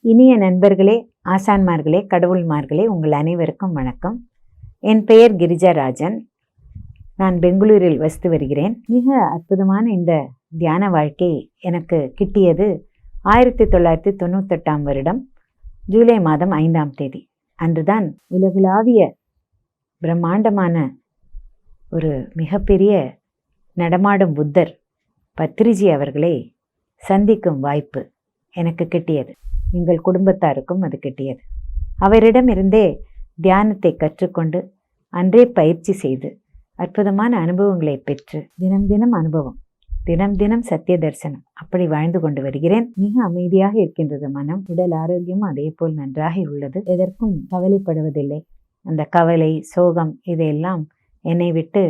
இனிய நண்பர்களே ஆசான்மார்களே கடவுள்மார்களே உங்கள் அனைவருக்கும் வணக்கம். என் பெயர் கிரிஜாராஜன். நான் பெங்களூரில் வசித்து வருகிறேன். மிக அற்புதமான இந்த தியான வாழ்க்கை எனக்கு கிட்டியது ஆயிரத்தி தொள்ளாயிரத்தி தொண்ணூத்தெட்டாம் வருடம் ஜூலை மாதம் ஐந்தாம் தேதி. அன்றுதான் உலகளாவிய பிரம்மாண்டமான ஒரு மிகப்பெரிய நடமாடும் புத்தர் பத்ரிஜி அவர்களை சந்திக்கும் வாய்ப்பு எனக்கு கிட்டியது. எங்கள் குடும்பத்தாருக்கும் அது கிட்டியது. அவரிடமிருந்தே தியானத்தை கற்றுக்கொண்டு அன்றே பயிற்சி செய்து அற்புதமான அனுபவங்களை பெற்று தினம் தினம் அனுபவம் தினம் தினம் சத்திய தரிசனம் அப்படி வாழ்ந்து கொண்டு வருகிறேன். மிக அமைதியாக இருக்கின்றது மனம் உடல் ஆரோக்கியமும் அதே போல் நன்றாக உள்ளது. எதற்கும் கவலைப்படுவதில்லை. அந்த கவலை சோகம் இதையெல்லாம் என்னை விட்டு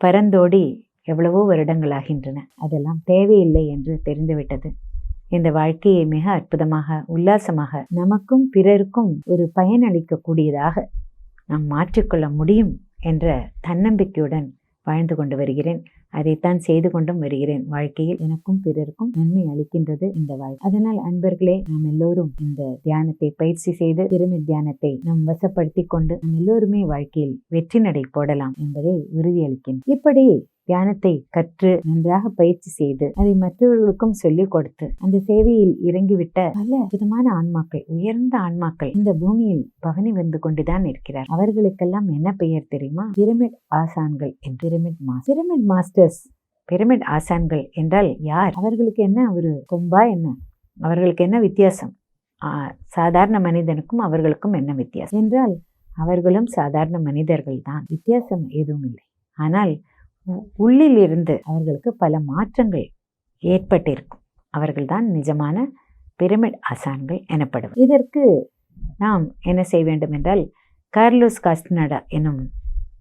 பரந்தோடி எவ்வளவோ வருடங்களாகின்றன. அதெல்லாம் தேவையில்லை என்று தெரிந்துவிட்டது. இந்த வாழ்க்கையை மிக அற்புதமாக உல்லாசமாக நமக்கும் பிறருக்கும் ஒரு பயனளிக்கக்கூடியதாக நாம் மாற்றிக்கொள்ள முடியும் என்ற தன்னம்பிக்கையுடன் வாழ்ந்து கொண்டு வருகிறேன். அதைத்தான் செய்து கொண்டும் வருகிறேன். வாழ்க்கையில் எனக்கும் பிறருக்கும் நன்மை அளிக்கின்றது இந்த வாழ்க்கை அதனால் அன்பர்களே நாம் எல்லோரும் இந்த தியானத்தை பயிற்சி செய்து பிரமிட் தியானத்தை நம் வசப்படுத்தி கொண்டு நம் எல்லோருமே வாழ்க்கையில் வெற்றி நடை போடலாம் என்பதை உறுதியளிக்கின்றேன். இப்படி தியானத்தை கற்று நன்றாக பயிற்சி செய்து அதை மற்றவர்களுக்கும் சொல்லிக் கொடுத்து அந்த சேவையில் இறங்கிவிட்ட பல விதமான ஆன்மாக்கள் உயர்ந்த ஆன்மாக்கள் இந்த பூமியில் பவனி வந்து கொண்டுதான் இருக்கிறார். அவர்களுக்கெல்லாம் என்ன பெயர் தெரியுமா? Pyramid ஆசான்கள் pyramid mass pyramid masters pyramid ஆசான்கள் என்றால் யார்? அவர்களுக்கு என்ன ஒரு கொம்பா என்ன? அவர்களுக்கு என்ன வித்தியாசம்? சாதாரண மனிதனுக்கும் அவர்களுக்கும் என்ன வித்தியாசம்? என்றால் அவர்களும் சாதாரண மனிதர்கள் தான் வித்தியாசம் எதுவும் இல்லை. ஆனால் உ- உள்ளில் இருந்து அவர்களுக்கு பல மாற்றங்கள் ஏற்பட்டிருக்கும். அவர்கள்தான் நிஜமான பிரமிட் அசான்கள் எனப்படும். இதற்கு நாம் என்ன செய்ய வேண்டும் என்றால் கார்லோஸ் காஸ்டினடா எனும்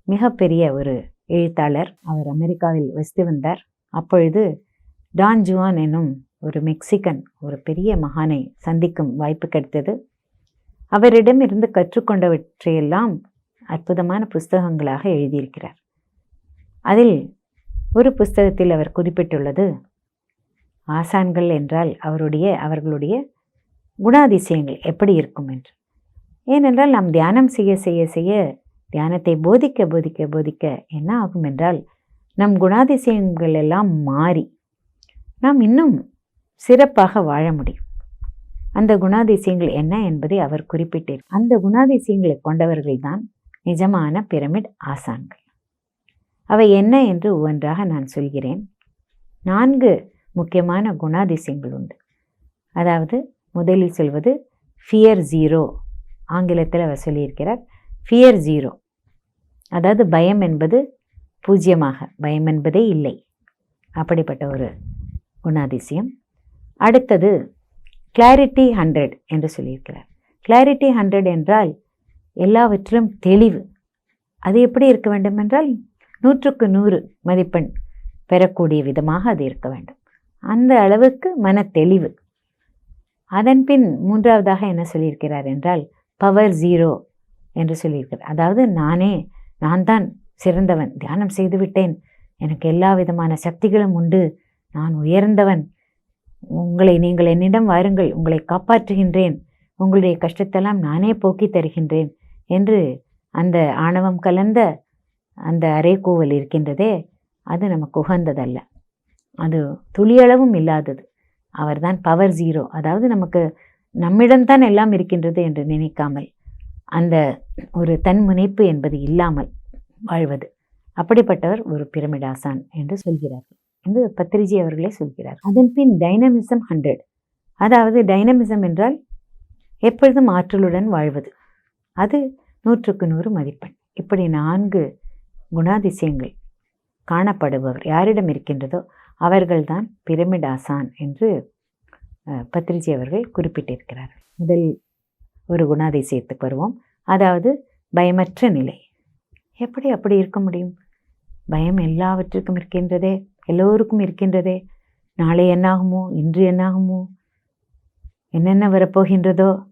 மிகப்பெரிய ஒரு எழுத்தாளர் அவர் அமெரிக்காவில் வசித்து வந்தார். அப்பொழுது டான் ஜுவான் எனும் ஒரு மெக்சிகன் ஒரு பெரிய மகானை சந்திக்கும் வாய்ப்பு கிடைத்தது. அவரிடமிருந்து கற்றுக்கொண்டவற்றையெல்லாம் அற்புதமான புஸ்தகங்களாக எழுதியிருக்கிறார். அதில் ஒரு புஸ்தகத்தில் அவர் குறிப்பிட்டுள்ளது ஆசான்கள் என்றால் அவருடைய அவர்களுடைய குணாதிசயங்கள் எப்படி இருக்கும் என்று? ஏனென்றால் நாம் தியானம் செய்ய செய்ய செய்ய தியானத்தை போதிக்க போதிக்க போதிக்க என்ன ஆகும் என்றால் நம் குணாதிசயங்கள் எல்லாம் மாறி நாம் இன்னும் சிறப்பாக வாழ முடியும். அந்த குணாதிசயங்கள் என்ன என்பதை அவர் குறிப்பிட்டார் அந்த குணாதிசயங்களை கொண்டவர்கள்தான் நிஜமான பிரமிட் ஆசான்கள். அவை என்ன என்று ஒவ்வொன்றாக நான் சொல்கிறேன். நான்கு முக்கியமான குணாதிசயங்கள் உண்டு. அதாவது முதலில் சொல்வது ஃபியர் ஜீரோ ஆங்கிலத்தில் அவர் சொல்லியிருக்கிறார் ஃபியர் ஜீரோ அதாவது பயம் என்பது பூஜ்யமாக பயம் என்பதே இல்லை. அப்படிப்பட்ட ஒரு குணாதிசயம். அடுத்தது கிளாரிட்டி ஹண்ட்ரட் என்று சொல்லியிருக்கிறார். கிளாரிட்டி ஹண்ட்ரட் என்றால் எல்லாவற்றிலும் தெளிவு. அது எப்படி இருக்க வேண்டும் என்றால் நூற்றுக்கு நூறு மதிப்பெண் பெறக்கூடிய விதமாக அது இருக்க வேண்டும். அந்த அளவுக்கு மன தெளிவு அதன் பின் மூன்றாவதாக என்ன சொல்லியிருக்கிறார் என்றால் பவர் ஜீரோ என்று சொல்லியிருக்கிறார். அதாவது நானே நான் தான் சிறந்தவன் தியானம் செய்துவிட்டேன் எனக்கு எல்லா விதமான சக்திகளும் உண்டு. நான் உயர்ந்தவன். உங்களை நீங்கள் என்னிடம் வாருங்கள். உங்களை காப்பாற்றுகின்றேன். உங்களுடைய கஷ்டத்தெல்லாம் நானே போக்கி தருகின்றேன் என்று அந்த ஆணவம் கலந்த அந்த அரைக்கோவல் இருக்கின்றதே அது நமக்கு உகந்ததல்ல. அது துளியளவும் இல்லாதது. அவர்தான் பவர் ஜீரோ அதாவது நமக்கு நம்மிடம்தான் எல்லாம் இருக்கின்றது என்று நினைக்காமல் அந்த ஒரு தன்முனைப்பு என்பது இல்லாமல் வாழ்வது. அப்படிப்பட்டவர் ஒரு பிரமிடாசான் என்று சொல்கிறார்கள் என்று பத்ரிஜி அவர்களே சொல்கிறார். அதன் பின் டைனமிசம் ஹண்ட்ரட் அதாவது டைனமிசம் என்றால் எப்பொழுதும் ஆற்றலுடன் வாழ்வது. அது நூற்றுக்கு நூறு மதிப்பெண். இப்படி நான்கு குணாதிசயங்கள் காணப்படுபவர் யாரிடம் இருக்கின்றதோ அவர்கள்தான் பிரமிட் ஆசான் என்று பத்ரிஜி அவர்கள் குறிப்பிட்டிருக்கிறார் முதல் ஒரு குணாதிசயத்துக்கு வருவோம். அதாவது பயமற்ற நிலை. எப்படி அப்படி இருக்க முடியும்? பயம் எல்லாவற்றுக்கும் இருக்கின்றதே எல்லோருக்கும் இருக்கின்றதே. நாளை என்னாகுமோ? இன்று என்னாகுமோ? என்னென்ன வரப்போகின்றதோ?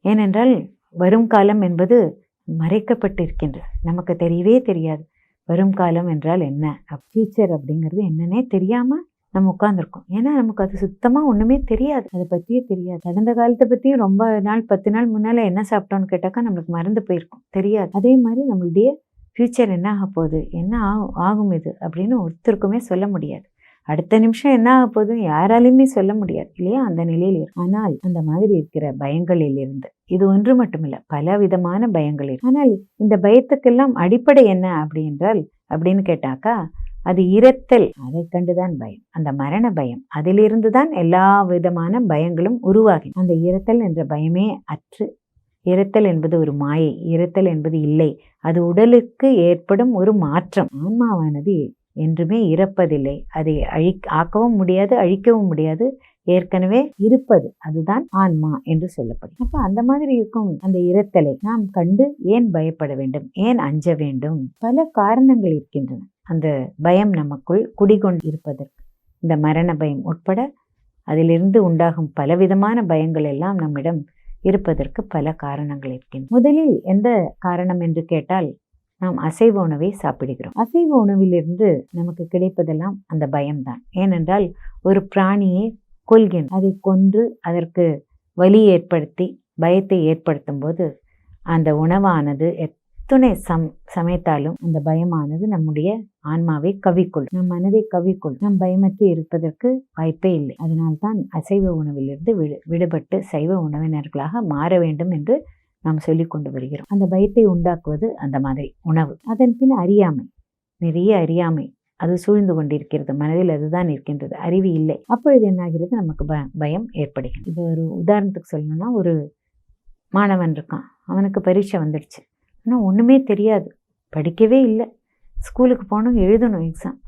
ஏனென்றால் வரும் காலம் என்பது மறைக்கப்பட்டிருக்கின்றது நமக்கு தெரியவே தெரியாது. வரும் காலம் என்றால் என்ன? ஃப்யூச்சர் அப்படிங்கிறது என்னன்னே தெரியாமல் நம்ம உட்காந்துருக்கோம் ஏன்னா நமக்கு அது சுத்தமாக ஒன்றுமே தெரியாது. அதை பற்றியே தெரியாது. கடந்த காலத்தை பற்றியும் ரொம்ப நாள் பத்து நாள் முன்னால் என்ன சாப்பிட்டோன்னு கேட்டாக்கா நம்மளுக்கு மறந்து போயிருக்கும். தெரியாது. அதே மாதிரி நம்மளுடைய ஃப்யூச்சர் என்ன ஆக போகுது? என்ன ஆகும் ஆகும் இது? அப்படின்னு ஒருத்தருக்குமே சொல்ல முடியாது. அடுத்த நிமிஷம் என்ன ஆக போதும் யாராலையுமே சொல்ல முடியாது இல்லையா? அந்த நிலையில் இருக்கும் ஆனால் அந்த மாதிரி இருக்கிற பயங்களில் இருந்து இது ஒன்று மட்டுமில்ல பல விதமான பயங்கள் இருக்கு ஆனால் இந்த பயத்துக்கெல்லாம் அடிப்படை என்ன அப்படின்றால் அப்படின்னு கேட்டாக்கா அது இரத்தல். அதை கண்டுதான் பயம். அந்த மரண பயம். அதிலிருந்து தான் எல்லா விதமான பயங்களும் உருவாகி அந்த இரத்தல் என்ற பயமே அற்று. இரத்தல் என்பது ஒரு மாயை. இரத்தல் என்பது இல்லை. அது உடலுக்கு ஏற்படும் ஒரு மாற்றம். ஆன்மாவானது என்றுமே இறப்பதில்லை. அதை அழி ஆக்கவும் முடியாது அழிக்கவும் முடியாது. ஏற்கனவே இருப்பது அதுதான் ஆன்மா என்று சொல்லப்படும். அப்ப அந்த மாதிரி இருக்கும் அந்த இரத்தலை நாம் கண்டு ஏன் பயப்பட வேண்டும்? ஏன் அஞ்ச வேண்டும்? பல காரணங்கள் இருக்கின்றன. அந்த பயம் நமக்குள் குடிகொண்டு இருப்பதற்கு. இந்த மரண பயம் உட்பட அதிலிருந்து உண்டாகும் பலவிதமான பயங்கள் எல்லாம் நம்மிடம் இருப்பதற்கு பல காரணங்கள் இருக்கின்றன. முதலில் எந்த காரணம் என்று கேட்டால் நாம் அசைவ உணவை சாப்பிடுகிறோம். அசைவ உணவிலிருந்து நமக்கு கிடைப்பதெல்லாம் அந்த பயம்தான். ஏனென்றால் ஒரு பிராணியை கொள்கின்ற அதை கொன்று அதற்கு வலி ஏற்படுத்தி பயத்தை ஏற்படுத்தும் போது அந்த உணவானது எத்தனை சம் சமைத்தாலும் அந்த பயமானது நம்முடைய ஆன்மாவை கவிக்கொள்ளும். நம் மனதை கவிக்கொள்ளும். நம் பயமற்று இருப்பதற்கு வாய்ப்பே இல்லை. அதனால்தான் அசைவ உணவிலிருந்து விடு விடுபட்டு சைவ உணவினர்களாக மாற வேண்டும் என்று நாம் சொல்லி கொண்டு வருகிறோம். அந்த பயத்தை உண்டாக்குவது அந்த மாதிரி உணவு. அதன் பின் அறியாமை. நிறைய அறியாமை அது சூழ்ந்து கொண்டிருக்கிறது. மனதில் அதுதான் இருக்கின்றது. அறிவு இல்லை. அப்பொழுது என்னாகிறது? நமக்கு ப பயம் ஏற்படுகிறது. இது ஒரு உதாரணத்துக்கு சொல்லணும்னா ஒரு மாணவன் இருக்கான். அவனுக்கு பரீட்சை வந்துடுச்சு. ஆனால் ஒன்றுமே தெரியாது. படிக்கவே இல்லை. ஸ்கூலுக்கு போகணும் எழுதணும் எக்ஸாம்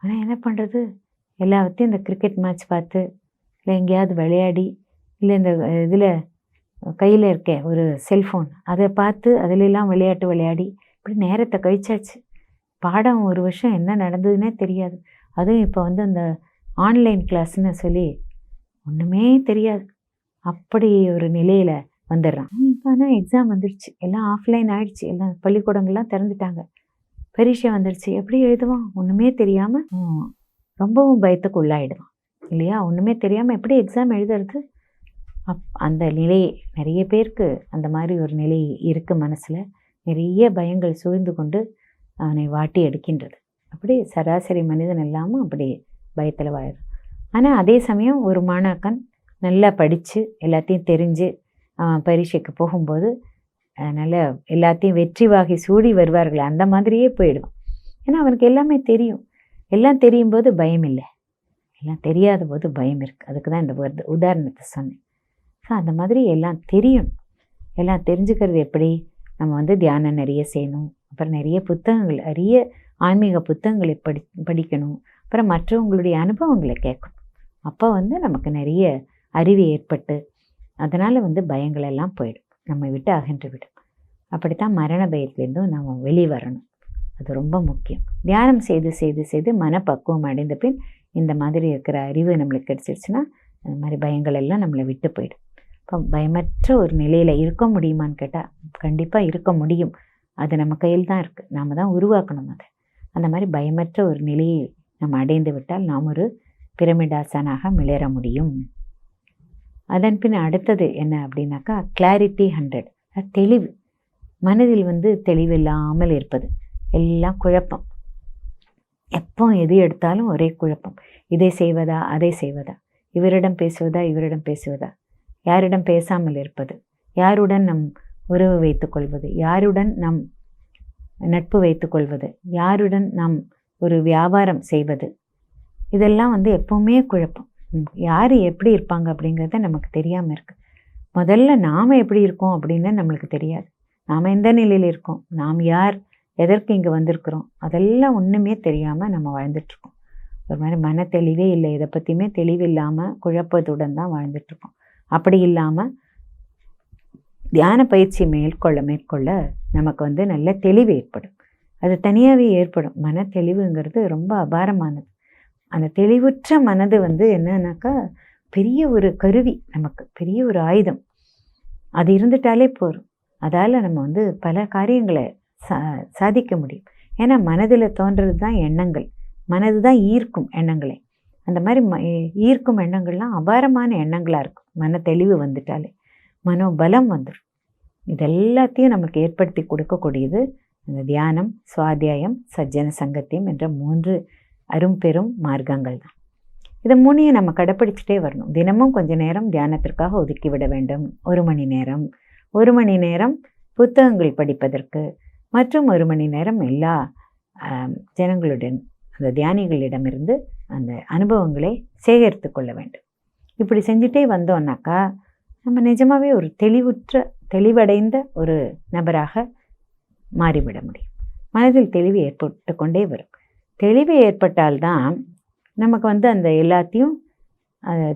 ஆனால் என்ன பண்ணுறது எல்லாத்தையும் இந்த கிரிக்கெட் மேட்ச் பார்த்து இல்லை எங்கேயாவது விளையாடி இல்லை இந்த இதில் கையில் இருக்கே ஒரு செல்ஃபோன் அதை பார்த்து அதிலெல்லாம் விளையாட்டு விளையாடி இப்படி நேரத்தை கழிச்சாச்சு. பாடம் ஒரு வருஷம் என்ன நடந்ததுன்னே தெரியாது. அதுவும் இப்போ வந்து அந்த ஆன்லைன் கிளாஸ்ன்னு சொல்லி ஒன்றுமே தெரியாது. அப்படி ஒரு நிலையில் வந்துடுறான். இப்போ ஆனால் எக்ஸாம் வந்துடுச்சு எல்லாம் ஆஃப்லைன் ஆயிடுச்சு. எல்லாம் பள்ளிக்கூடங்கள்லாம் திறந்துட்டாங்க. பரீட்சை வந்துடுச்சு எப்படி எழுதுவான்? ஒன்றுமே தெரியாமல் ரொம்பவும் பயத்துக்கு உள்ளாயிடுவான் இல்லையா? ஒன்றுமே தெரியாமல் எப்படி எக்ஸாம் எழுதுறது? அப் அந்த நிலை நிறைய பேருக்கு அந்த மாதிரி ஒரு நிலை இருக்குது மனசில். நிறைய பயங்கள் சூழ்ந்து கொண்டு அவனை வாட்டி எடுக்கின்றது. அப்படி சராசரி மனிதன் இல்லாமல் அப்படி பயத்தில் வாழும் ஆனால் அதே சமயம் ஒரு மாணாக்கன் நல்லா படித்து எல்லாத்தையும் தெரிஞ்சு அவன் பரீட்சைக்கு போகும்போது நல்ல எல்லாத்தையும் வெற்றி வாகி சூடி வருவார்கள் அந்த மாதிரியே போயிடுவான். ஏன்னா அவனுக்கு எல்லாமே தெரியும். எல்லாம் தெரியும் போது பயம் இல்லை எல்லாம் தெரியாத போது பயம் இருக்குது அதுக்கு தான் இந்த உதாரணத்தை சொன்னேன். ஸோ அந்த மாதிரி எல்லாம் தெரியணும் எல்லாம் தெரிஞ்சுக்கிறது எப்படி? நம்ம வந்து தியானம் நிறைய செய்யணும். அப்புறம் நிறைய புத்தகங்கள் நிறைய ஆன்மீக புத்தகங்களை படி படிக்கணும். அப்புறம் மற்றவங்களுடைய அனுபவங்களை கேட்கணும். அப்போ வந்து நமக்கு நிறைய அறிவு ஏற்பட்டு அதனால் வந்து பயங்கள் எல்லாம் போயிடும். நம்ம விட்டு அகன்று விடும். அப்படித்தான் மரண பயத்துலேருந்தும் நம்ம வெளியே வரணும். அது ரொம்ப முக்கியம். தியானம் செய்து செய்து செய்து மனப்பக்குவம் அடைந்த பின் இந்த மாதிரி இருக்கிற அறிவு நம்மளுக்கு கிடச்சிருச்சுன்னா அந்த மாதிரி பயங்கள் எல்லாம் நம்மளை விட்டு போயிடும். இப்போ பயமற்ற ஒரு நிலையில் இருக்க முடியுமான்னு கேட்டால் கண்டிப்பாக இருக்க முடியும். அது நம்ம கையில் தான் இருக்குது நாம் தான் உருவாக்கணும் அதை. அந்த மாதிரி பயமற்ற ஒரு நிலையை நம்ம அடைந்து விட்டால் நாம் ஒரு பிரமிடாசனாக மிளற முடியும். அதன் பின் அடுத்தது என்ன அப்படின்னாக்கா கிளாரிட்டி ஹண்ட்ரட் தெளிவு. மனதில் வந்து தெளிவில்லாமல் இருப்பது. எல்லாம் குழப்பம். எப்போ எது எடுத்தாலும் ஒரே குழப்பம். இதை செய்வதா அதை செய்வதா? இவரிடம் பேசுவதா இவரிடம் பேசுவதா? யாரிடம் பேசாமல் இருப்பது? யாருடன் நம் உறவு வைத்துக்கொள்வது? யாருடன் நம் நட்பு வைத்துக்கொள்வது? யாருடன் நாம் ஒரு வியாபாரம் செய்வது? இதெல்லாம் வந்து எப்போவுமே குழப்பம். யார் எப்படி இருப்பாங்க அப்படிங்கிறத நமக்கு தெரியாமல் இருக்குது முதல்ல நாம் எப்படி இருக்கோம் அப்படின்னு நம்மளுக்கு தெரியாது. நாம் எந்த நிலையில் இருக்கோம்? நாம் யார்? எதற்கு இங்கே வந்திருக்கிறோம்? அதெல்லாம் ஒன்றுமே தெரியாமல் நம்ம வாழ்ந்துட்டுருக்கோம் ஒரு மாதிரி மன தெளிவே இல்லை. இதை பற்றியுமே தெளிவில்லாமல் குழப்பத்துடன் தான் வாழ்ந்துட்டுருக்கோம் அப்படி இல்லாமல் தியான பயிற்சி மேற்கொள்ள மேற்கொள்ள நமக்கு வந்து நல்ல தெளிவு ஏற்படும். அது தனியாகவே ஏற்படும். மன தெளிவுங்கிறது ரொம்ப அபாரமானது. அந்த தெளிவுற்ற மனது வந்து என்னன்னாக்கா பெரிய ஒரு கருவி நமக்கு பெரிய ஒரு ஆயுதம். அது இருந்துட்டாலே போதும். அதால் நம்ம வந்து பல காரியங்களை சா சாதிக்க முடியும். ஏன்னா மனதில் தோன்றது தான் எண்ணங்கள். மனது தான் ஈர்க்கும் எண்ணங்களை. அந்த மாதிரி ம ஈர்க்கும் எண்ணங்கள்லாம் அபாரமான எண்ணங்களாக இருக்கும். மன தெளிவு வந்துட்டாலே மனோபலம் வந்துடும் இதெல்லாத்தையும் நமக்கு ஏற்படுத்தி கொடுக்கக்கூடியது அந்த தியானம் சுவாத்தியாயம் சஜ்ஜன சங்கத்தியம் என்ற மூன்று அரும்பெரும் மார்க்கங்கள் தான். இதை மூணையும் நம்ம கடைப்பிடிச்சிட்டே வரணும். தினமும் கொஞ்ச நேரம் தியானத்திற்காக ஒதுக்கி விட வேண்டும். ஒரு மணி நேரம். ஒரு மணி நேரம் புத்தகங்கள் படிப்பதற்கு மற்றும் ஒரு மணி நேரம் எல்லா ஜனங்களுடன் அந்த தியானிகளிடமிருந்து அந்த அனுபவங்களை சேகரித்து கொள்ள வேண்டும். இப்படி செஞ்சுட்டே வந்தோம்னாக்கா நம்ம நிஜமாகவே ஒரு தெளிவுற்ற தெளிவடைந்த ஒரு நபராக மாறிவிட முடியும். மனதில் தெளிவு ஏற்பட்டு கொண்டே வரும். தெளிவு ஏற்பட்டால்தான் நமக்கு வந்து அந்த எல்லாத்தையும்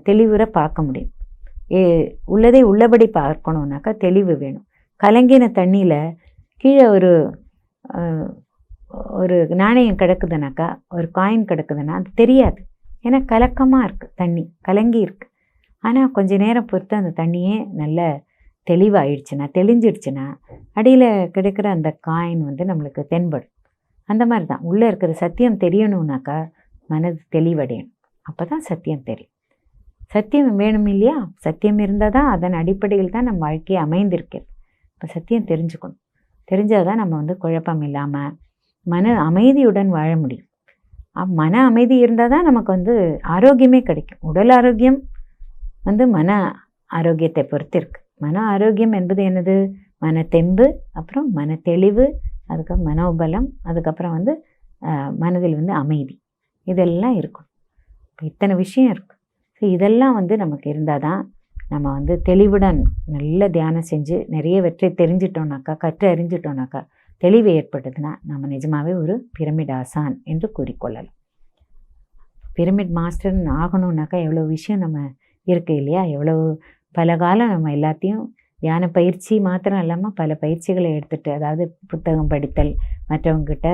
தெளிவுற பார்க்க முடியும். ஏ உள்ளதை உள்ளபடி பார்க்கணுன்னாக்கா தெளிவு வேணும். கலங்கின தண்ணியில் கீழே ஒரு ஒரு நாணயம் கிடக்குதுனாக்கா ஒரு காயின் கிடக்குதுன்னா அது தெரியாது. ஏன்னா கலக்கமாக இருக்குது தண்ணி கலங்கி இருக்குது ஆனால் கொஞ்ச நேரம் பொறுத்து அந்த தண்ணியே நல்ல தெளிவாயிடுச்சுன்னா தெளிஞ்சிடுச்சுன்னா அடியில் கிடைக்கிற அந்த காயின் வந்து நம்மளுக்கு தென்படும். அந்த மாதிரி தான் உள்ளே இருக்கிற சத்தியம் தெரியணும்னாக்கா மனது தெளிவடையணும். அப்போ தான் சத்தியம் தெரியும். சத்தியம் வேணும் இல்லையா? சத்தியம் இருந்தால் தான் அதன் அடிப்படையில் தான் நம்ம வாழ்க்கையை அமைந்திருக்கிறது. இப்போ சத்தியம் தெரிஞ்சுக்கணும். தெரிஞ்சால் தான் நம்ம வந்து குழப்பம் இல்லாமல் மன அமைதியுடன் வாழ முடியும். மன அமைதி இருந்தால் தான் நமக்கு வந்து ஆரோக்கியமே கிடைக்கும். உடல் ஆரோக்கியம் வந்து மன ஆரோக்கியத்தை பொறுத்து இருக்குது மன ஆரோக்கியம் என்பது என்னது? மன தெம்பு அப்புறம் மன தெளிவு அதுக்கப்புறம் மனோபலம் அதுக்கப்புறம் வந்து மனதில் வந்து அமைதி. இதெல்லாம் இருக்கும். இத்தனை விஷயம் இருக்குது ஸோ இதெல்லாம் வந்து நமக்கு இருந்தால் தான் நம்ம வந்து தெளிவுடன் நல்ல தியானம் செஞ்சு நிறைய வெற்றி தெரிஞ்சிட்டோம்னாக்கா கற்று அறிஞ்சிட்டோம்னாக்கா தெளிவு ஏற்பட்டதுன்னா நம்ம நிஜமாவே ஒரு பிரமிட் ஆசான் என்று கூறிக்கொள்ளலாம். பிரமிட் மாஸ்டர்னு ஆகணும்னாக்கா எவ்வளோ விஷயம் நம்ம இருக்கு இல்லையா? எவ்வளோ பல காலம் நம்ம எல்லாத்தையும் தியான பயிற்சி மாத்திரம் இல்லாமல் பல பயிற்சிகளை எடுத்துட்டு அதாவது புத்தகம் படித்தல் மற்றவங்ககிட்ட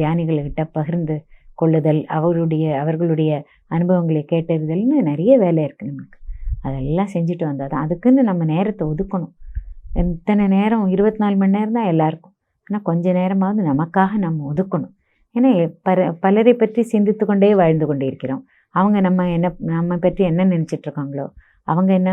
தியானிகள்கிட்ட பகிர்ந்து கொள்ளுதல் அவருடைய அவர்களுடைய அனுபவங்களை கேட்டறிதல்னு நிறைய வேலை இருக்குது நமக்கு. அதெல்லாம் செஞ்சுட்டு வந்தால் தான் அதுக்குன்னு நம்ம நேரத்தை ஒதுக்கணும். இத்தனை நேரம் இருபத்தி நாலு மணி நேரம் தான் எல்லாருக்கும். ஆனால் கொஞ்ச நேரமாவது நமக்காக நம்ம ஒதுக்கணும். ஏன்னா பல பர பலரை பற்றி சிந்தித்து கொண்டே வாழ்ந்து கொண்டே இருக்கிறோம் அவங்க நம்ம என்ன நம்ம பற்றி என்ன நினச்சிட்ருக்காங்களோ அவங்க என்ன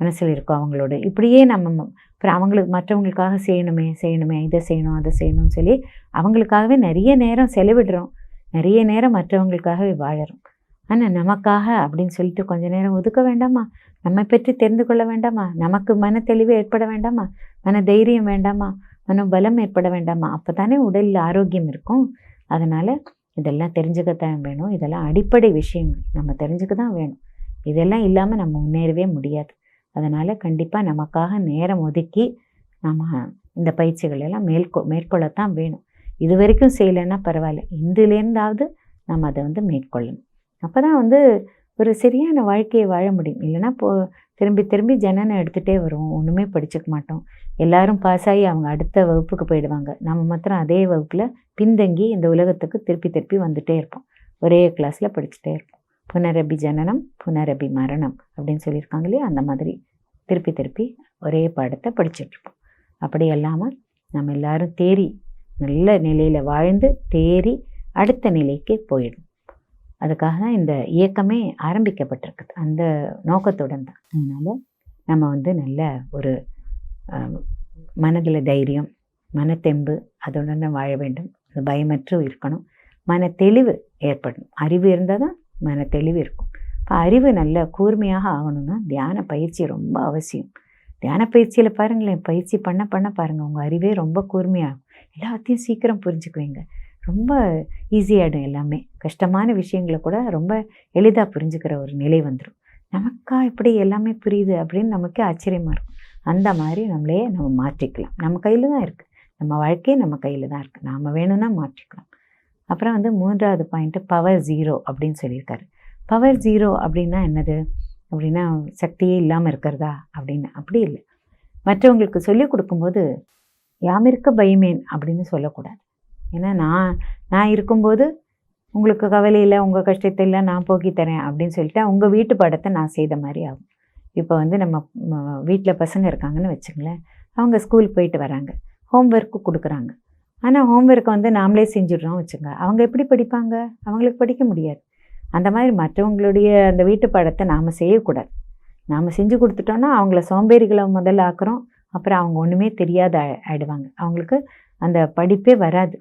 மனசில் இருக்கோ அவங்களோட. இப்படியே நம்ம அப்புறம் அவங்களுக்கு மற்றவங்களுக்காக செய்யணுமே செய்யணுமே இதை செய்யணும் அதை செய்யணும்னு சொல்லி அவங்களுக்காகவே நிறைய நேரம் செலவிடுறோம். நிறைய நேரம் மற்றவங்களுக்காகவே வாழறோம். ஆனால் நமக்காக அப்படின்னு சொல்லிட்டு கொஞ்ச நேரம் ஒதுக்க வேண்டாமா? நம்மை பற்றி தெரிந்து கொள்ள வேண்டாமா? நமக்கு மன தெளிவு ஏற்பட வேண்டாமா? மன தைரியம் வேண்டாமா? மனம் பலம் ஏற்பட வேண்டாமா? அப்போ தானே உடலில் ஆரோக்கியம் இருக்கும். அதனால் இதெல்லாம் தெரிஞ்சுக்கத்தான் வேணும். இதெல்லாம் அடிப்படை விஷயங்கள். நம்ம தெரிஞ்சுக்க தான் வேணும். இதெல்லாம் இல்லாமல் நம்ம முன்னேறவே முடியாது. அதனால் கண்டிப்பாக நமக்காக நேரம் ஒதுக்கி நம்ம இந்த பயிற்சிகள் எல்லாம் மேற்கொ மேற்கொள்ளத்தான் வேணும். இது வரைக்கும் செய்யலைன்னா பரவாயில்ல. இன்றிலேருந்தாவது நம்ம அதை வந்து மேற்கொள்ளணும். அப்போ தான் வந்து ஒரு சரியான வாழ்க்கையை வாழ முடியும். இல்லைன்னா போ திரும்பி திரும்பி ஜனனை எடுத்துகிட்டே வருவோம். ஒன்றுமே படிச்சுக்க மாட்டோம். எல்லாரும் பாஸ் ஆகி அவங்க அடுத்த வகுப்புக்கு போயிடுவாங்க. நம்ம மாத்திரம் அதே வகுப்பில் பின்தங்கி இந்த உலகத்துக்கு திருப்பி திருப்பி வந்துகிட்டே இருப்போம். ஒரே கிளாஸில் படிச்சுட்டே இருப்போம். புனரபி ஜனனம் புனரபி மரணம் அப்படின்னு சொல்லியிருக்காங்க இல்லையா? அந்த மாதிரி திருப்பி திருப்பி ஒரே பாடத்தை படிச்சுட்ருப்போம் அப்படி இல்லாமல் நம்ம எல்லாரும் தேறி நல்ல நிலையில் வாழ்ந்து தேறி அடுத்த நிலைக்கு போயிடும் அதுக்காக தான் இந்த இயக்கமே ஆரம்பிக்கப்பட்டிருக்குது. அந்த நோக்கத்துடன் தான். அதனால் நம்ம வந்து நல்ல ஒரு மனதில் தைரியம் மனத்தெம்பு அதுடன் வாழ வேண்டும். பயமற்று இருக்கணும். மன தெளிவு ஏற்படணும். அறிவு இருந்தால் தான் மன தெளிவு இருக்கும். இப்போ அறிவு நல்ல கூர்மையாக ஆகணும்னா தியான பயிற்சி ரொம்ப அவசியம். தியான பயிற்சியில் பாருங்களேன் பயிற்சி பண்ண பண்ண பாருங்கள் உங்கள் அறிவே ரொம்ப கூர்மையாகும். எல்லாத்தையும் சீக்கிரம் புரிஞ்சுக்குவீங்க. ரொம்ப ஈஸியாகிடும் எல்லாமே. கஷ்டமான விஷயங்களை கூட ரொம்ப எளிதாக புரிஞ்சுக்கிற ஒரு நிலை வந்துடும் நமக்கா இப்படி எல்லாமே புரியுது அப்படின்னு நமக்கே ஆச்சரியமாக இருக்கும். அந்த மாதிரி நம்மளே நம்ம மாற்றிக்கலாம். நம்ம கையில் தான் இருக்குது நம்ம வாழ்க்கையே நம்ம கையில் தான் இருக்குது நாம் வேணும்னா மாற்றிக்கலாம். அப்புறம் வந்து மூன்றாவது பாயிண்ட்டு பவர் ஜீரோ அப்படின்னு சொல்லியிருக்காரு. பவர் ஜீரோ அப்படின்னா என்னது? அப்படின்னா சக்தியே இல்லாமல் இருக்கிறதா? அப்படின்னு. அப்படி இல்லை. மற்றவங்களுக்கு சொல்லிக் கொடுக்கும்போது யாமிருக்க பயமேன் அப்படின்னு சொல்லக்கூடாது. ஏன்னா நான் நான் இருக்கும்போது உங்களுக்கு கவலை இல்லை உங்கள் கஷ்டத்தை இல்லை நான் போக்கி தரேன் அப்படின்னு சொல்லிட்டு உங்கள் வீட்டு படத்தை நான் செய்த மாதிரி ஆகும். இப்போ வந்து நம்ம வீட்டில் பசங்க இருக்காங்கன்னு வச்சுங்களேன் அவங்க ஸ்கூல் போயிட்டு வராங்க. ஹோம்ஒர்க்கு கொடுக்குறாங்க. ஆனால் ஹோம்ஒர்க்கை வந்து நாமளே செஞ்சிடுறோம் வச்சுங்க அவங்க எப்படி படிப்பாங்க? அவங்களுக்கு படிக்க முடியாது. அந்த மாதிரி மற்றவங்களுடைய அந்த வீட்டு பாடத்தை நாம் செய்யக்கூடாது. நாம் செஞ்சு கொடுத்துட்டோன்னா அவங்கள சோம்பேறிகளை முதல்ல ஆக்குறோம். அப்புறம் அவங்க ஒன்றுமே தெரியாத ஆயிடுவாங்க. அவங்களுக்கு அந்த படிப்பே வராது.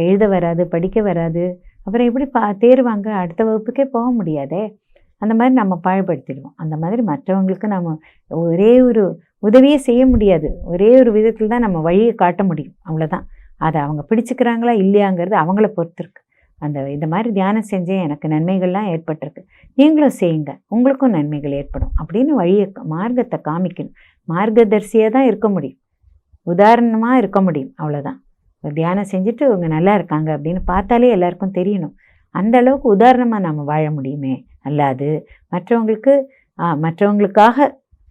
எழுத வராது படிக்க வராது. அப்புறம் எப்படி பா தேருவாங்க? அடுத்த வகுப்புக்கே போக முடியாதே. அந்த மாதிரி நம்ம பாழ்படுத்திடுவோம் அந்த மாதிரி மற்றவங்களுக்கு நம்ம ஒரே ஒரு உதவியே செய்ய முடியாது. ஒரே ஒரு விதத்தில் தான் நம்ம வழியை காட்ட முடியும். அவ்வளோதான் அதை அவங்க பிடிச்சிக்கிறாங்களா இல்லையாங்கிறது அவங்கள பொறுத்திருக்கு அந்த இந்த மாதிரி தியானம் செஞ்சே எனக்கு நன்மைகள்லாம் ஏற்பட்டிருக்கு. நீங்களும் செய்யுங்க. உங்களுக்கும் நன்மைகள் ஏற்படும். அப்படின்னு வழியை மார்க்கத்தை காமிக்கணும். மார்க்கதர்சியாக தான் இருக்க முடியும். உதாரணமாக இருக்க முடியும். அவ்வளோதான் தியானம் செஞ்சுட்டு இவங்க நல்லா இருக்காங்க அப்படின்னு பார்த்தாலே எல்லாருக்கும் தெரியணும். அந்த அளவுக்கு உதாரணமாக நம்ம வாழ முடியுமே? அல்லாது மற்றவங்களுக்கு மற்றவங்களுக்காக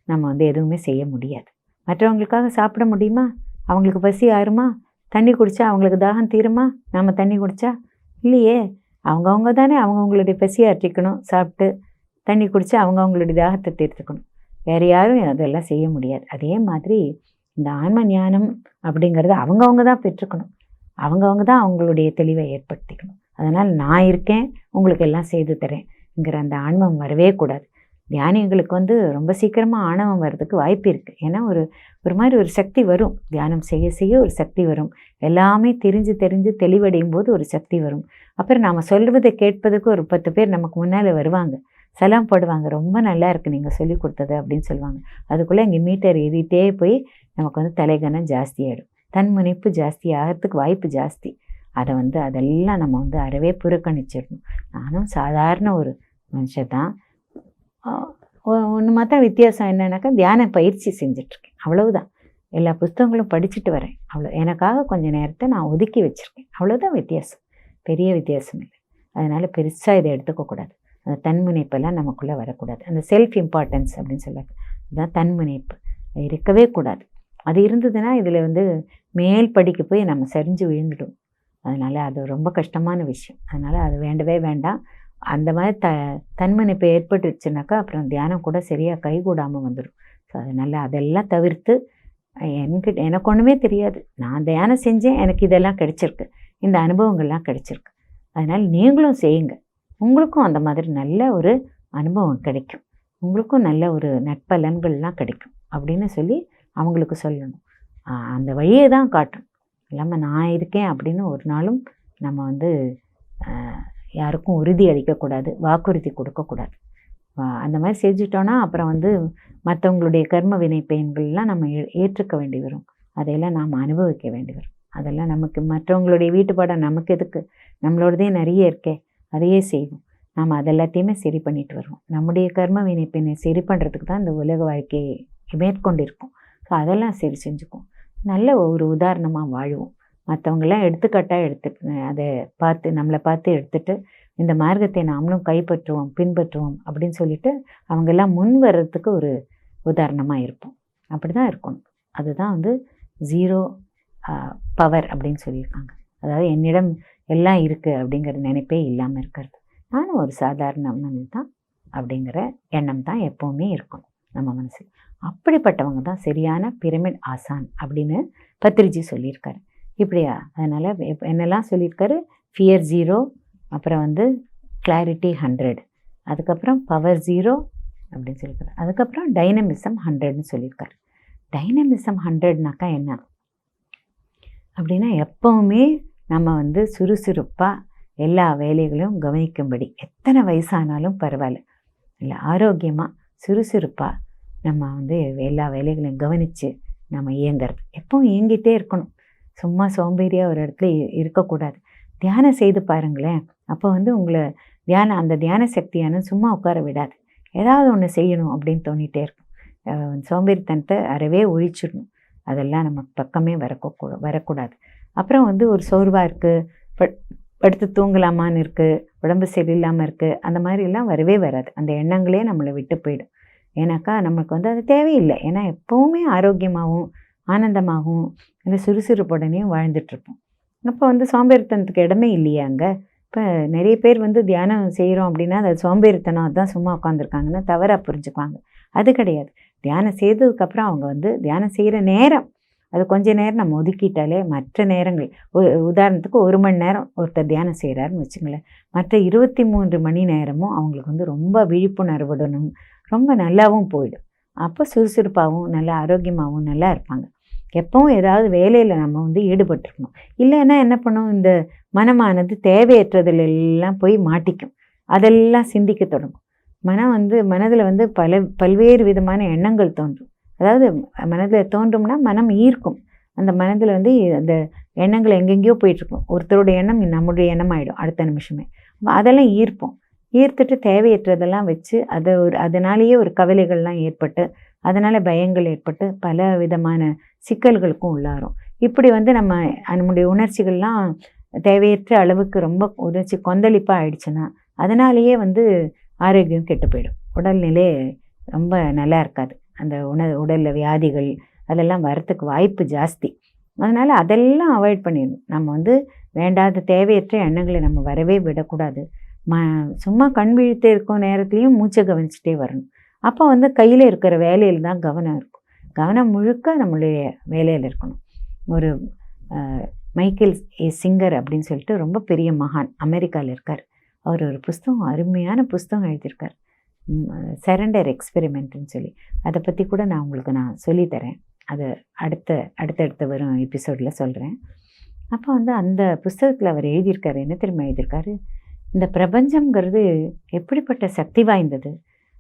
நம்ம வந்து எதுவுமே செய்ய முடியாது. மற்றவங்களுக்காக சாப்பிட முடியுமா? அவங்களுக்கு பசி ஆறுமா? தண்ணி குடித்தா அவங்களுக்கு தாகம் தீருமா? நம்ம தண்ணி குடித்தா இல்லையே. அவங்கவுங்க தானே அவங்கவுங்களுடைய பசியை அற்றிக்கணும் சாப்பிட்டு தண்ணி குடித்தா அவங்கவுங்களுடைய தாகத்தை தீர்த்துக்கணும். வேறு யாரும் அதெல்லாம் செய்ய முடியாது. அதே மாதிரி இந்த ஆன்ம ஞானம் அப்படிங்கிறத அவங்கவுங்க தான் பெற்றுக்கணும். அவங்கவுங்க தான் அவங்களுடைய தெளிவை ஏற்படுத்திக்கணும். அதனால் நான் இருக்கேன் உங்களுக்கு எல்லாம் செய்து தரேன்ங்கிற அந்த ஆன்மம் வரவே கூடாது. தியானிகளுக்கு வந்து ரொம்ப சீக்கிரமாக ஆணவம் வர்றதுக்கு வாய்ப்பு இருக்குது ஏன்னா ஒரு ஒரு மாதிரி ஒரு சக்தி வரும். தியானம் செய்ய செய்ய ஒரு சக்தி வரும். எல்லாமே தெரிஞ்சு தெரிஞ்சு தெளிவடையும் போது ஒரு சக்தி வரும். அப்புறம் நாம் சொல்வதை கேட்பதுக்கு ஒரு பத்து பேர் நமக்கு முன்னால் வருவாங்க. சலாம் போடுவாங்க. ரொம்ப நல்லா இருக்குது நீங்கள் சொல்லி கொடுத்தது அப்படின்னு சொல்லுவாங்க. அதுக்குள்ளே இங்கே மீட்டர் ஏறிட்டே போய் நமக்கு வந்து தலைகனம் ஜாஸ்தியாகிடும் தன்முனைப்பு ஜாஸ்தி ஆகிறதுக்கு வாய்ப்பு ஜாஸ்தி. அதை வந்து அதெல்லாம் நம்ம வந்து அறவே புறக்கணிச்சிடணும். நானும் சாதாரண ஒரு மனுஷன் தான். ஒன்று மாத்திரம் வித்தியாசம் என்னன்னாக்கா தியான பயிற்சி செஞ்சிட்ருக்கேன். அவ்வளவுதான். எல்லா புஸ்தகங்களும் படிச்சுட்டு வரேன். அவ்வளோ எனக்காக கொஞ்சம் நேரத்தை நான் ஒதுக்கி வச்சுருக்கேன். அவ்வளோதான் வித்தியாசம். பெரிய வித்தியாசம் இல்லை. அதனால் பெருசாக இதை எடுத்துக்கக்கூடாது. அந்த தன்முனைப்பெல்லாம் நமக்குள்ளே வரக்கூடாது. அந்த செல்ஃப் இம்பார்ட்டன்ஸ் அப்படின்னு சொல்ல அதுதான் தன்முனைப்பு. இருக்கவே கூடாது. அது இருந்ததுன்னா இதில் வந்து மேல் படிக்க போய் நம்ம சரிஞ்சு விழுந்துடும் அதனால் அது ரொம்ப கஷ்டமான விஷயம். அதனால் அது வேண்டவே வேண்டாம். அந்த மாதிரி த தன்மனிப்பு ஏற்பட்டுருச்சுனாக்கா அப்புறம் தியானம் கூட சரியாக கைகூடாமல் வந்துடும். ஸோ அதனால் அதெல்லாம் தவிர்த்து என்கிட்ட எனக்கு ஒன்றுமே தெரியாது. நான் தியானம் செஞ்சேன். எனக்கு இதெல்லாம் கிடச்சிருக்கு. இந்த அனுபவங்கள்லாம் கிடச்சிருக்கு. அதனால் நீங்களும் செய்யுங்க. உங்களுக்கும் அந்த மாதிரி நல்ல ஒரு அனுபவம் கிடைக்கும். உங்களுக்கும் நல்ல ஒரு நட்பலன்கள்லாம் கிடைக்கும் அப்படின்னு சொல்லி அவங்களுக்கு சொல்லணும். அந்த வழியை தான் காட்டணும். இல்லாமல் நான் இருக்கேன் அப்படின்னு ஒரு நாளும் நம்ம வந்து யாருக்கும் உறுதி அளிக்கக்கூடாது வாக்குறுதி கொடுக்கக்கூடாது. அந்த மாதிரி செஞ்சுட்டோன்னா அப்புறம் வந்து மற்றவங்களுடைய கர்ம வினை பயன்கள்லாம் நம்ம ஏ- ஏற்றுக்க வேண்டி வரும். அதையெல்லாம் நாம் அனுபவிக்க வேண்டி வரும். அதெல்லாம் நமக்கு மற்றவங்களுடைய வீட்டுப்பாடம் நமக்கு எதுக்கு? நம்மளோடதே நிறைய இருக்கே. அதையே செய்வோம். நாம் அதெல்லாத்தையுமே சரி பண்ணிட்டு வருவோம். நம்முடைய கர்ம வினைப்பினை சரி பண்ணுறதுக்கு தான் இந்த உலக வாழ்க்கையை மேற்கொண்டிருக்கோம் ஸோ அதெல்லாம் சரி செஞ்சுக்குவோம். நல்ல ஒரு உதாரணமாக வாழ்வோம். மற்றவங்கெல்லாம் எடுத்துக்காட்டாக எடுத்து அதை பார்த்து நம்மளை பார்த்து எடுத்துகிட்டு இந்த மார்க்கத்தை நாமளும் கைப்பற்றுவோம் பின்பற்றுவோம் அப்படின்னு சொல்லிட்டு அவங்கெல்லாம் முன் வர்றதுக்கு ஒரு உதாரணமாக இருப்போம். அப்படி தான் இருக்கணும். அதுதான் வந்து ஜீரோ பவர் அப்படின்னு சொல்லியிருக்காங்க. அதாவது என்னிடம் எல்லாம் இருக்குது அப்படிங்கிற நினைப்பே இல்லாமல் இருக்கிறது. நானும் ஒரு சாதாரண மனிதன் தான் அப்படிங்கிற எண்ணம் தான் எப்போவுமே இருக்கும் நம்ம மனசில். அப்படிப்பட்டவங்க தான் சரியான பிரமிட் ஆசான் அப்படின்னு பத்ரிஜி சொல்லியிருக்காரு. இப்படியா? அதனால் என்னெல்லாம் சொல்லியிருக்காரு? ஃபியர் ஜீரோ அப்புறம் வந்து கிளாரிட்டி ஹண்ட்ரட் அதுக்கப்புறம் பவர் ஜீரோ அப்படின்னு சொல்லியிருக்காரு. அதுக்கப்புறம் டைனமிசம் ஹண்ட்ரட்னு சொல்லியிருக்காரு. டைனமிசம் ஹண்ட்ரட்னாக்கா என்ன? அப்படின்னா எப்போவுமே நம்ம வந்து சுறுசுறுப்பாக எல்லா வேலைகளையும் கவனிக்கும்படி. எத்தனை வயசானாலும் பரவாயில்ல. இல்லை ஆரோக்கியமாக சுறுசுறுப்பாக நம்ம வந்து எல்லா வேலைகளையும் கவனித்து நம்ம இயங்குறது. எப்பவும் இயங்கிட்டே இருக்கணும். சும்மா சோம்பேறியாக ஒரு இடத்துல இருக்கக்கூடாது. தியானம் செய்து பாருங்களேன். அப்போ வந்து உங்களை தியானம் அந்த தியான சக்தியான சும்மா உட்கார விடாது. ஏதாவது ஒன்று செய்யணும் அப்படின்னு தோணிகிட்டே இருக்கும். சோம்பேறித்தனத்தை அறவே ஒழிச்சிடணும். அதெல்லாம் நம்ம பக்கமே வரக்கூட வரக்கூடாது. அப்புறம் வந்து ஒரு சோர்வாக இருக்குது பட் படுத்து தூங்கலாமான்னு இருக்குது உடம்பு சரியில்லாமல் இருக்குது அந்த மாதிரிலாம் வரவே வராது. அந்த எண்ணங்களே நம்மளை விட்டு போயிடும். ஏன்னாக்கா நமக்கு வந்து அது தேவையில்லை. ஏன்னா எப்போவுமே ஆரோக்கியமாகவும் ஆனந்தமாகவும் இந்த சுறுசுறுப்புடனேயும் வாழ்ந்துட்டுருப்போம். அப்போ வந்து சோம்பேறித்தனத்துக்கு இடமே இல்லையே அங்கே. இப்போ நிறைய பேர் வந்து தியானம் செய்கிறோம் அப்படின்னா அது சோம்பேறித்தனம் தான் சும்மா உட்காந்துருக்காங்கன்னா தவறாக புரிஞ்சுக்குவாங்க. அது கிடையாது. தியானம் செய்ததுக்கப்புறம் அவங்க வந்து தியானம் செய்கிற நேரம் அது கொஞ்ச நேரம் நம்ம ஒதுக்கிட்டாலே மற்ற நேரங்கள் உ- உதாரணத்துக்கு ஒரு மணி நேரம் ஒருத்தர் தியானம் செய்கிறாருன்னு வச்சுங்களேன். மற்ற இருபத்தி மூன்று மணி நேரமும் அவங்களுக்கு வந்து ரொம்ப விழிப்புணர்வுடனும் ரொம்ப நல்லாவும் போயிடும். அப்போ சுறுசுறுப்பாகவும் நல்லா ஆரோக்கியமாகவும் நல்லா இருப்பாங்க. எப்பவும் ஏதாவது வேலையில் நம்ம வந்து ஈடுபட்டிருக்கணும். இல்லைன்னா என்ன பண்ணும்? இந்த மனமானது தேவையற்றதுல எல்லாம் போய் மாட்டிக்கும். அதெல்லாம் சிந்திக்க தொடங்கும். மனம் வந்து மனதில் வந்து பல பல்வேறு விதமான எண்ணங்கள் தோன்றும். அதாவது மனதில் தோன்றும்னா மனம் ஈர்க்கும். அந்த மனதில் வந்து அந்த எண்ணங்கள் எங்கெங்கேயோ போயிட்டுருக்கும். ஒருத்தரோட எண்ணம் நம்முடைய எண்ணம் ஆகிடும் அடுத்த நிமிஷமே. அதெல்லாம் ஈர்ப்போம். ஈர்த்துட்டு தேவையற்றதெல்லாம் வச்சு அதை ஒரு அதனாலேயே ஒரு கவலைகள்லாம் ஏற்பட்டு அதனால் பயங்கள் ஏற்பட்டு பல விதமான சிக்கல்களுக்கும் உள்ளாரும் இப்படி வந்து நம்ம நம்முடைய உணர்ச்சிகள்லாம் தேவையற்ற அளவுக்கு ரொம்ப உணர்ச்சி கொந்தளிப்பாக ஆயிடுச்சுன்னா அதனாலேயே வந்து ஆரோக்கியம் கெட்டு போயிடும். உடல்நிலை ரொம்ப நல்லா இருக்காது. அந்த உண உடலில் வியாதிகள் அதெல்லாம் வரத்துக்கு வாய்ப்பு ஜாஸ்தி. அதனால் அதெல்லாம் அவாய்ட் பண்ணிடணும். நம்ம வந்து வேண்டாத தேவையற்ற எண்ணங்களை நம்ம வரவே விடக்கூடாது. ம சும்மா கண் விழித்து இருக்கும் நேரத்துலையும் மூச்சை கவனிச்சுட்டே வரணும். அப்போ வந்து கையில் இருக்கிற வேலையில் தான் கவனம் இருக்கும். கவனம் முழுக்க நம்மளுடைய வேலையில் இருக்கணும். ஒரு மைக்கேல் ஏ சிங்கர் அப்படின்னு சொல்லிட்டு ரொம்ப பெரிய மகான் அமெரிக்காவில் இருக்கார். அவர் ஒரு புஸ்தகம் அருமையான புஸ்தகம் எழுதியிருக்கார். சரண்டர் எக்ஸ்பெரிமெண்ட்னு சொல்லி. அதை பற்றி கூட நான் உங்களுக்கு நான் சொல்லித்தரேன் அது அடுத்த அடுத்தடுத்த வரும் எபிசோடில் சொல்கிறேன் அப்போ வந்து அந்த புஸ்தகத்தில் அவர் எழுதியிருக்காரு என்ன தெரியுமா எழுதியிருக்காரு? இந்த பிரபஞ்சம்ங்கிறது எப்படிப்பட்ட சக்தி வாய்ந்தது?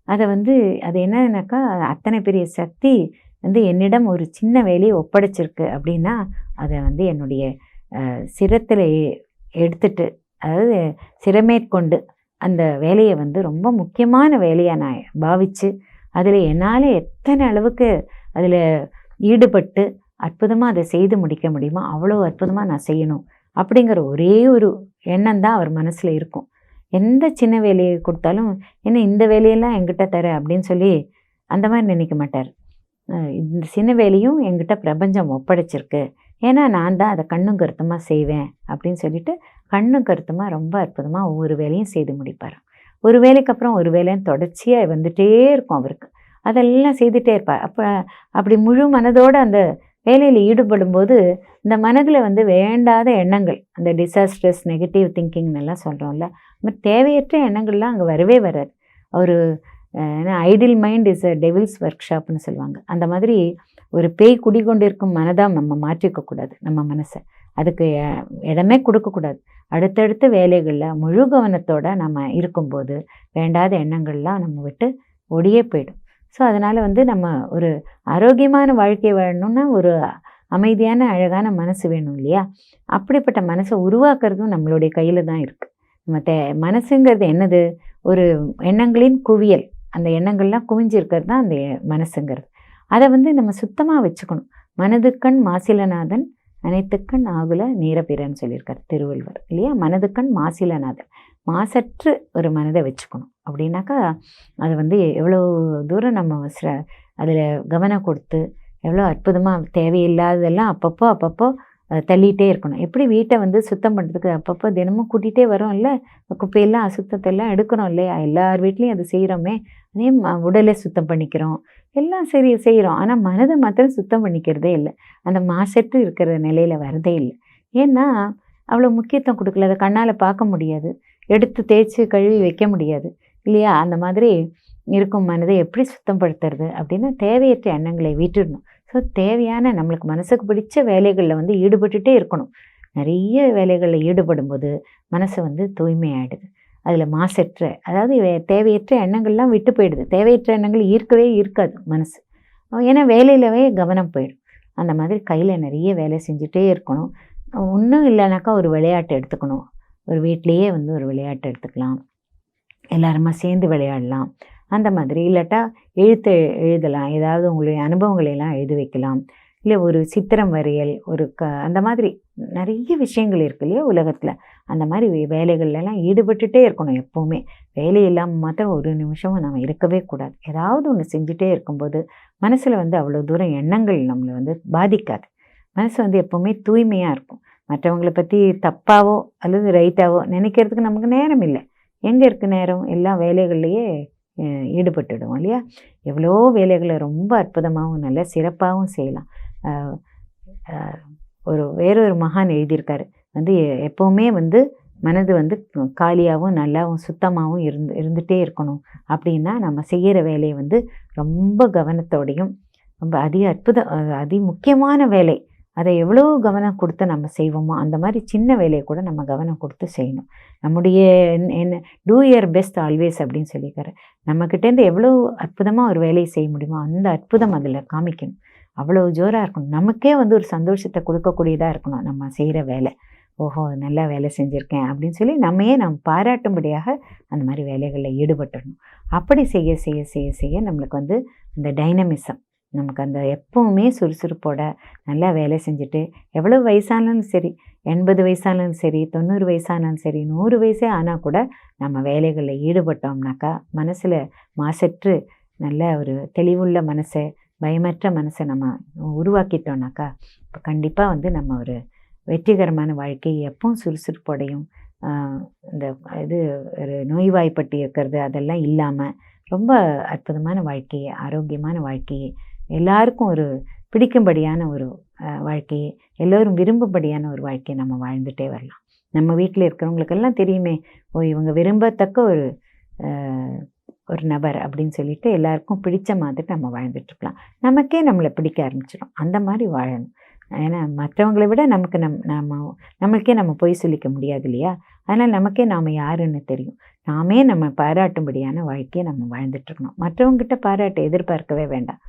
அதை வந்து அது என்னன்னாக்கா அத்தனை பெரிய சக்தி வந்து என்னிடம் ஒரு சின்ன வேலையை ஒப்படைச்சிருக்கு அப்படின்னா அதை வந்து என்னுடைய சிரத்தில் எடுத்துட்டு அதாவது சிரமேற்கொண்டு அந்த வேலையை வந்து ரொம்ப முக்கியமான வேலையாக நான் பாவித்து அதில் என்னால் எத்தனை அளவுக்கு அதில் ஈடுபட்டு அற்புதமாக அதை செய்து முடிக்க முடியுமோ அவ்வளோ அற்புதமாக நான் செய்யணும் அப்படிங்கிற ஒரே ஒரு எண்ணம் தான் அவர் மனசில் இருக்கும். எந்த சின்ன வேலையை கொடுத்தாலும் என்ன இந்த வேலையெல்லாம் எங்கிட்ட தர அப்படின்னு சொல்லி அந்த மாதிரி நினைக்க மாட்டார். இந்த சின்ன வேலையும் எங்கிட்ட பிரபஞ்சம் ஒப்படைச்சிருக்கு. ஏன்னா நான் தான் அதை கண்ணும் கருத்துமாக செய்வேன் அப்படின்னு சொல்லிட்டு கண்ணும் கருத்துமாக ரொம்ப அற்புதமாக ஒவ்வொரு வேலையும் செய்து முடிப்பார்? ஒரு வேலைக்கு அப்புறம் ஒரு வேலையும் தொடர்ச்சியாக வந்துட்டே இருக்கும் அவருக்கு. அதெல்லாம் செய்துட்டே இருப்பார். அப்போ அப்படி முழு மனதோடு அந்த வேலையில் ஈடுபடும் போது இந்த மனதில் வந்து வேண்டாத எண்ணங்கள் அந்த டிசாஸ்ட்ரஸ் நெகட்டிவ் திங்கிங் எல்லாம் சொல்கிறோம்ல மாதிரி தேவையற்ற எண்ணங்கள்லாம் அங்கே வரவே வராது. ஒரு idle mind is a devil's work ஷாப்னு சொல்லுவாங்க. அந்த மாதிரி ஒரு பேய் குடிகொண்டிருக்கும் மனதாக நம்ம மாற்றிக்கக்கூடாது நம்ம மனசை. அதுக்கு இடமே கொடுக்கக்கூடாது அடுத்தடுத்த வேலைகளில் முழு கவனத்தோடு நம்ம இருக்கும்போது வேண்டாத எண்ணங்கள்லாம் நம்ம விட்டு ஒடியே போயிடும். ஸோ அதனால் வந்து நம்ம ஒரு ஆரோக்கியமான வாழ்க்கை வாழணும்னா ஒரு அமைதியான அழகான மனசு வேணும் இல்லையா? அப்படிப்பட்ட மனசை உருவாக்குறதும் நம்மளுடைய கையில் தான் இருக்குது நம்ம தே மனசுங்கிறது என்னது? ஒரு எண்ணங்களின் குவியல். அந்த எண்ணங்கள்லாம் குவிஞ்சிருக்கிறது தான் அந்த மனசுங்கிறது. அதை வந்து நம்ம சுத்தமாக வச்சுக்கணும். மனதுக்கண் மாசிலநாதன் அனைத்துக்கண் ஆகுல நீரபிரன்னு சொல்லியிருக்கார் திருவள்ளுவர் இல்லையா? மனதுக்கண் மாசிலநாதன் மாசற்று ஒரு மனதை வச்சுக்கணும். அப்படின்னாக்கா அது வந்து எவ்வளோ தூரம் நம்ம அதில் கவனம் கொடுத்து எவ்வளோ அற்புதமாக தேவையில்லாததெல்லாம் அப்பப்போ அப்பப்போ தள்ளிகிட்டே இருக்கணும். எப்படி வீட்டை வந்து சுத்தம் பண்ணுறதுக்கு அப்பப்போ தினமும் கூட்டிகிட்டே வரோம்ல குப்பையெல்லாம் அசுத்தத்தை எல்லாம் எடுக்கிறோம் இல்லையா? எல்லார் வீட்லேயும் அது செய்கிறோமே. அதே உடலை சுத்தம் பண்ணிக்கிறோம். எல்லாம் சரி செய்கிறோம். ஆனால் மனதை மாத்திரம் சுத்தம் பண்ணிக்கிறதே இல்லை. அந்த மாசற்று இருக்கிற நிலையில் வரதே இல்லை. ஏன்னா அவ்வளோ முக்கியத்துவம் கொடுக்கல. அதை கண்ணால் பார்க்க முடியாது. எடுத்து தேய்ச்சி கழுவி வைக்க முடியாது. இல்லையா? அந்த மாதிரி இருக்கும் மனதை எப்படி சுத்தப்படுத்துறது அப்படின்னா தேவையற்ற எண்ணங்களை விட்டுடணும். ஸோ தேவையான நம்மளுக்கு மனசுக்கு பிடிச்ச வேலைகளில் வந்து ஈடுபட்டுட்டே இருக்கணும். நிறைய வேலைகளில் ஈடுபடும் போது மனசு வந்து தூய்மையாயிடுது. அதில் மாசற்ற அதாவது வே- தேவையற்ற எண்ணங்கள்லாம் விட்டு போயிடுது. தேவையற்ற எண்ணங்கள் ஈர்க்கவே ஈர்க்காது மனசு. ஏன்னா வேலையிலவே கவனம் போயிடும். அந்த மாதிரி கையில் நிறைய வேலை செஞ்சுட்டே இருக்கணும். ஒன்றும் இல்லைனாக்கா ஒரு விளையாட்டு எடுத்துக்கணும். ஒரு வீட்லேயே வந்து ஒரு விளையாட்டு எடுத்துக்கலாம். எல்லாருமா சேர்ந்து விளையாடலாம். அந்த மாதிரி. இல்லாட்டா எழுத்து எழுதலாம். ஏதாவது உங்களுடைய அனுபவங்களை எல்லாம் எழுதி வைக்கலாம். இல்லை ஒரு சித்திரம் வரையல் ஒரு க அந்த மாதிரி நிறைய விஷயங்கள் இருக்கு இல்லையா உலகத்தில். அந்த மாதிரி வே- வேலைகள்ல ஈடுபட்டுட்டே இருக்கணும் எப்போவுமே. வேலை இல்லாமல் மாத்திரம் ஒரு நிமிஷமும் நம்ம இருக்கவே கூடாது. ஏதாவது ஒன்று செஞ்சுட்டே இருக்கும்போது மனசில் வந்து அவ்வளோ தூரம் எண்ணங்கள் நம்மளை வந்து பாதிக்காது. மனசு வந்து எப்போவுமே தூய்மையாக இருக்கும். மற்றவங்களை பற்றி தப்பாவோ அல்லது ரைட்டாவோ நினைக்கிறதுக்கு நமக்கு நேரம் இல்லை. எங்கே இருக்குது நேரம்? எல்லா வேலைகள்லையே ஈடுபட்டுடுவோம் இல்லையா? எவ்வளோ வேலைகளை ரொம்ப அற்புதமாகவும் நல்லா சிறப்பாகவும் செய்யலாம். ஒரு வேறொரு மகான் எழுதியிருக்காரு. வந்து எ- எப்போவுமே வந்து மனது வந்து காலியாகவும் நல்லாவும் சுத்தமாகவும் இருந்து இருந்துகிட்டே இருக்கணும். அப்படின்னா நம்ம செய்கிற வேலையை வந்து ரொம்ப கவனத்தோடையும் ரொம்ப அதி அற்புத அதி முக்கியமான வேலை. அதை எவ்வளோ கவனம் கொடுத்து நம்ம செய்வோமோ அந்த மாதிரி சின்ன வேலையை கூட நம்ம கவனம் கொடுத்து செய்யணும். நம்முடைய என்ன- என்ன டூ இயர் பெஸ்ட் ஆல்வேஸ் அப்படின்னு சொல்லியிருக்காரு. நம்மக்கிட்டேருந்து எவ்வளோ அற்புதமாக ஒரு வேலையை செய்ய முடியுமோ அந்த அற்புதம் அதில் காமிக்கணும். அவ்வளோ ஜோராக இருக்கணும். நமக்கே வந்து ஒரு சந்தோஷத்தை கொடுக்கக்கூடியதாக இருக்கணும் நம்ம செய்கிற வேலை. ஓஹோ நல்லா வேலை செஞ்சுருக்கேன் அப்படின்னு சொல்லி நம்மையே நம்ம பாராட்டும்படியாக அந்த மாதிரி வேலைகளில் ஈடுபட்டுடணும் அப்படி செய்ய செய்ய செய்ய செய்ய நம்மளுக்கு வந்து இந்த டைனமிசம் நமக்கு அந்த எப்பவுமே சுறுசுறுப்போட நல்லா வேலை செஞ்சுட்டு எவ்வளோ வயசானாலும் சரி எண்பது வயசானாலும் சரி தொண்ணூறு வயசானாலும் சரி நூறு வயசே ஆனால் கூட நம்ம வேலைகளில் ஈடுபட்டோம்னாக்கா மனசில் மாசற்று நல்ல ஒரு தெளிவுள்ள மனசை பயமற்ற மனசை நம்ம உருவாக்கிட்டோம்னாக்கா இப்போ கண்டிப்பாக வந்து நம்ம ஒரு வெற்றிகரமான வாழ்க்கை எப்பவும் சுறுசுறுப்போடையும் இந்த இது ஒரு நோய்வாய்ப்பட்டு இருக்கிறது அதெல்லாம் இல்லாமல் ரொம்ப அற்புதமான வாழ்க்கையை ஆரோக்கியமான வாழ்க்கையை எல்லாருக்கும் ஒரு பிடிக்கும்படியான ஒரு வாழ்க்கையை எல்லோரும் விரும்பும்படியான ஒரு வாழ்க்கையை நம்ம வாழ்ந்துட்டே வரலாம். நம்ம வீட்டில் இருக்கிறவங்களுக்கெல்லாம் தெரியுமே ஓ இவங்க விரும்பத்தக்க ஒரு ஒரு நபர் அப்படின்னு சொல்லிட்டு எல்லாருக்கும் பிடிச்ச மாதிரி நம்ம வாழ்ந்துட்டுருக்கலாம். நமக்கே நம்மளை பிடிக்க ஆரம்பிச்சிடும் அந்த மாதிரி வாழணும். ஏன்னா மற்றவங்களை விட நமக்கு நம் நம்ம நம்மளுக்கே நம்ம பொய் சொல்லிக்க முடியாது இல்லையா? அதனால் நமக்கே நாம் யாருன்னு தெரியும். நாமே நம்ம பாராட்டும்படியான வாழ்க்கையை நம்ம வாழ்ந்துட்டுருக்கணும். மற்றவங்ககிட்ட பாராட்டு எதிர்பார்க்கவே வேண்டாம்.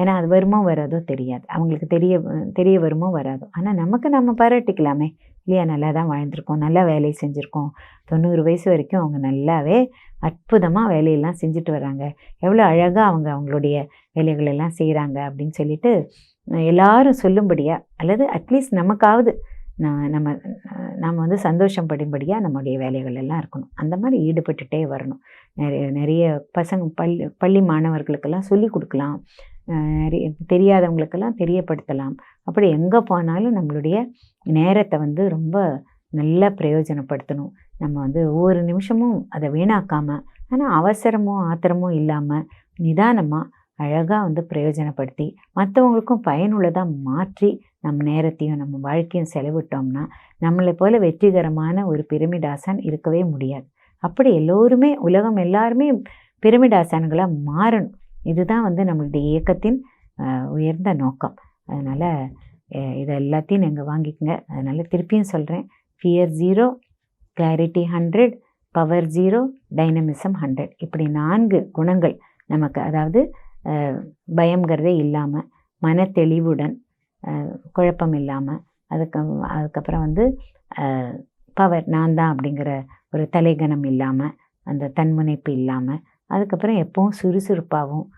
ஏன்னா அது வருமோ வராதோ தெரியாது. அவங்களுக்கு தெரிய தெரிய வருமோ வராதோ. ஆனால் நமக்கு நம்ம பாராட்டிக்கலாமே. இல்லையா நல்லா தான் வாழ்ந்திருக்கோம் நல்லா வேலையை செஞ்சுருக்கோம். தொண்ணூறு வயசு வரைக்கும் அவங்க நல்லாவே அற்புதமாக வேலையெல்லாம் செஞ்சுட்டு வராங்க. எவ்வளோ அழகாக அவங்க அவங்களுடைய வேலைகளெல்லாம் செய்கிறாங்க அப்படின்னு சொல்லிட்டு எல்லாரும் சொல்லும்படியா அல்லது அட்லீஸ்ட் நமக்காவது நான் நம்ம நம்ம வந்து சந்தோஷம் படும்படியாக நம்முடைய வேலைகள் எல்லாம் இருக்கணும். அந்த மாதிரி ஈடுபட்டுட்டே வரணும். நிறைய நிறைய பசங்க பள்ளி பள்ளி மாணவர்களுக்கெல்லாம் சொல்லி கொடுக்கலாம். தெரியாதவங்களுக்கெல்லாம் தெரியப்படுத்தலாம். அப்படி எங்கே போனாலும் நம்மளுடைய நேரத்தை வந்து ரொம்ப நல்லா பிரயோஜனப்படுத்தணும். நம்ம வந்து ஒவ்வொரு நிமிஷமும் அதை வீணாக்காமல் ஆனால் அவசரமோ ஆத்திரமோ இல்லாமல் நிதானமாக அழகாக வந்து பிரயோஜனப்படுத்தி மற்றவங்களுக்கும் பயனுள்ளதாக மாற்றி நம்ம நேரத்தையும் நம்ம வாழ்க்கையும் செலவிட்டோம்னா நம்மளை போல வெற்றிகரமான ஒரு பிரமிட் ஆசான் இருக்கவே முடியாது. அப்படி எல்லோருமே உலகம் எல்லாருமே பிரமிட் ஆசான்களாக மாறணும். இதுதான் வந்து நம்மளுடைய இயக்கத்தின் உயர்ந்த நோக்கம். அதனால் இதை எல்லாத்தையும் நீங்கள் வாங்கிக்கோங்க. அதனால் திருப்பியும் சொல்கிறேன் fear zero clarity hundred power zero dynamism hundred இப்படி நான்கு குணங்கள் நமக்கு அதாவது பயங்கிறதே பயம்ங்கிறதே இல்லாமல் மன தெளிவுடன் குழப்பம் இல்லாமல் அதுக்கு அதுக்கப்புறம் வந்து பவர் நான் தான் அப்படிங்கிற ஒரு தலைகணம் இல்லாமல் அந்த தன்முனைப்பு இல்லாமல் அதுக்கப்புறம் எப்பவும் சுறுசுறுப்பாகவும்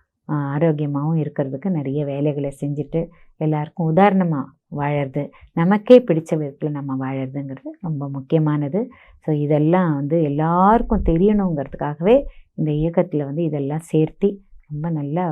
ஆரோக்கியமாகவும் இருக்கிறதுக்கு நிறைய வேலைகளை செஞ்சுட்டு எல்லாருக்கும் உதாரணமாக வாழறது நமக்கே பிடிச்ச விதத்தில் நம்ம வாழறதுங்கிறது ரொம்ப முக்கியமானது. ஸோ இதெல்லாம் வந்து எல்லாருக்கும் தெரியணுங்கிறதுக்காகவே இந்த இயக்கத்தில் வந்து இதெல்லாம் சேர்த்தி ரொம்ப நல்லா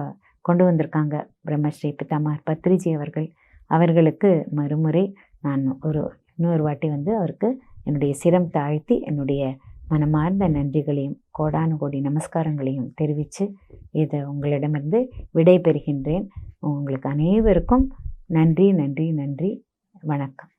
கொண்டு வந்திருக்காங்க. பிரம்மஸ்ரீ பிதாமகர் பத்ரிஜி அவர்கள் அவர்களுக்கு மறுமுறை நான் ஒரு இன்னொரு வாட்டி வந்து அவருக்கு என்னுடைய சிரம் தாழ்த்தி என்னுடைய மனமார்ந்த நன்றிகளையும் கோடானு கோடி நமஸ்காரங்களையும் தெரிவித்து இதை உங்களிடமிருந்து விடை பெறுகின்றேன் உங்களுக்கு அனைவருக்கும் நன்றி நன்றி நன்றி. வணக்கம்.